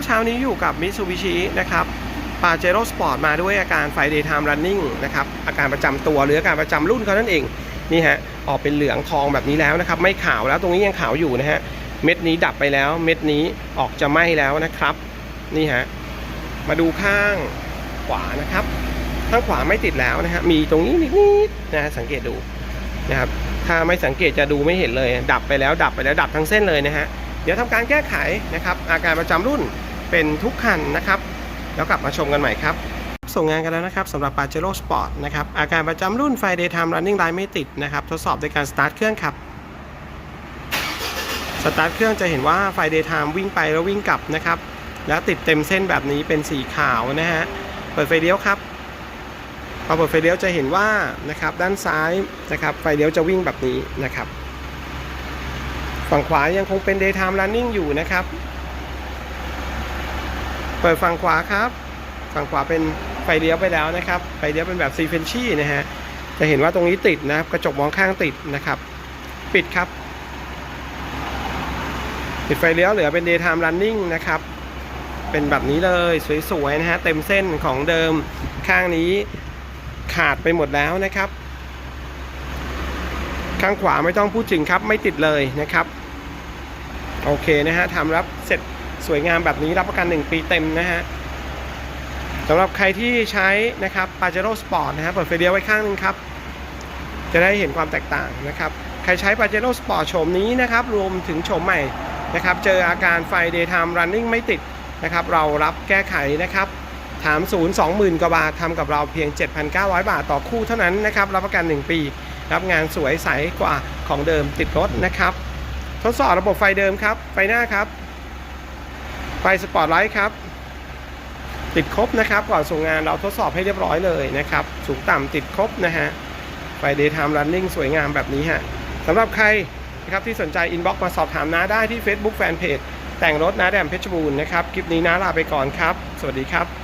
ับเช้านี้อยู่กับ Mitsubishi นะครับปาเจโร่สปอร์ตมาด้วยอาการไฟ daytime running นะครับ อาการประจำตัวหรืออาการประจำรุ่นเขานั่นเอง นี่ฮะ ออกเป็นเหลืองทองแบบนี้แล้วนะครับ ไม่ขาวแล้วตรงนี้ยังขาวอยู่นะฮะ เม็ดนี้ดับไปแล้ว เม็ดนี้ออกจะไหม้แล้วนะครับ นี่ฮะ มาดูข้างขวานะครับ ข้างขวาไม่ติดแล้วนะฮะ มีตรงนี้นิดๆนะฮะสังเกตดูนะครับ ถ้าไม่สังเกตจะดูไม่เห็นเลย ดับไปแล้ว ดับไปแล้ว ดับทั้งเส้นเลยนะฮะ เดี๋ยวทำการแก้ไขนะครับ อาการประจำรุ่น เป็นทุกคันนะครับ แล้วกลับมาชมกันใหม่ครับ ส่งงานกันแล้วนะครับสำหรับ Pajero Sport นะครับ อาการประจำรุ่นไฟ Daytime Running Light ไม่ติดนะครับ ทดสอบโดยการสตาร์ทเครื่องครับสตาร์ทเครื่องจะเห็นว่าไฟ Daytime วิ่งไปแล้ววิ่งกลับนะครับ แล้วติดเต็มเส้นแบบนี้เป็นสีขาวนะฮะ เปิดไฟเลี้ยวครับพอเปิดไฟเลี้ยวจะเห็นว่านะครับด้านซ้ายนะครับไฟเลี้ยวจะวิ่งแบบนี้นะครับ ฝั่งขวายังคงเป็น daytime running อยู่นะครับ เปิดฝั่งขวาครับ ฝั่งขวาเป็นไฟเลี้ยวไปแล้วนะครับ ไฟเลี้ยวเป็นแบบ s e q u e n c i นะฮะ จะเห็นว่าตรงนี้ติดนะครับกระจกมองข้างติดนะครับ ปิดครับ ปิดไฟเลี้ยวเหลือเป็น daytime running นะครับ เป็นแบบนี้เลยสวยๆนะฮะเต็มเส้นของเดิมข้างนี้ขาดไปหมดแล้วนะครับ ข้างขวาไม่ต้องพูดถึงครับไม่ติดเลยนะครับ โอเคนะฮะทำรับเสร็จ สวยงามแบบนี้รับประกัน 1 ปีเต็มนะฮะสำหรับใครที่ใช้นะครับ Pajero Sport นะฮะเปิดไฟเลี้ยวไว้ข้างหนึงครับ จะได้เห็นความแตกต่างนะครับ ใครใช้ Pajero Sport โฉมนี้นะครับ รวมถึงโฉมใหม่นะครับ เจออาการไฟ daytime running ไม่ติดนะครับ เรารับแก้ไขนะครับ ถามศูนย์20,000กว่าบาททำกับเราเพียง 7,900 บาทต่อคู่เท่านั้นนะครับ รับประกัน 1 ปี รับงานสวยใสกว่าของเดิมติดรถนะครับ ทดสอบระบบไฟเดิมครับ ไฟหน้าครับ ไฟสปอตไลท์ครับติดครบนะครับก่อนส่งงานเราทดสอบให้เรียบร้อยเลยนะครับ สูงต่ำติดครบนะฮะไฟ daytime running สวยงามแบบนี้ฮะสำหรับใครนะครับที่สนใจอินบ็อกซ์มาสอบถามน้าได้ที่ Facebook Fanpage แต่งรถน้าแดมเพชรบูรณ์นะครับ คลิปนี้น้าลาไปก่อนครับ สวัสดีครับ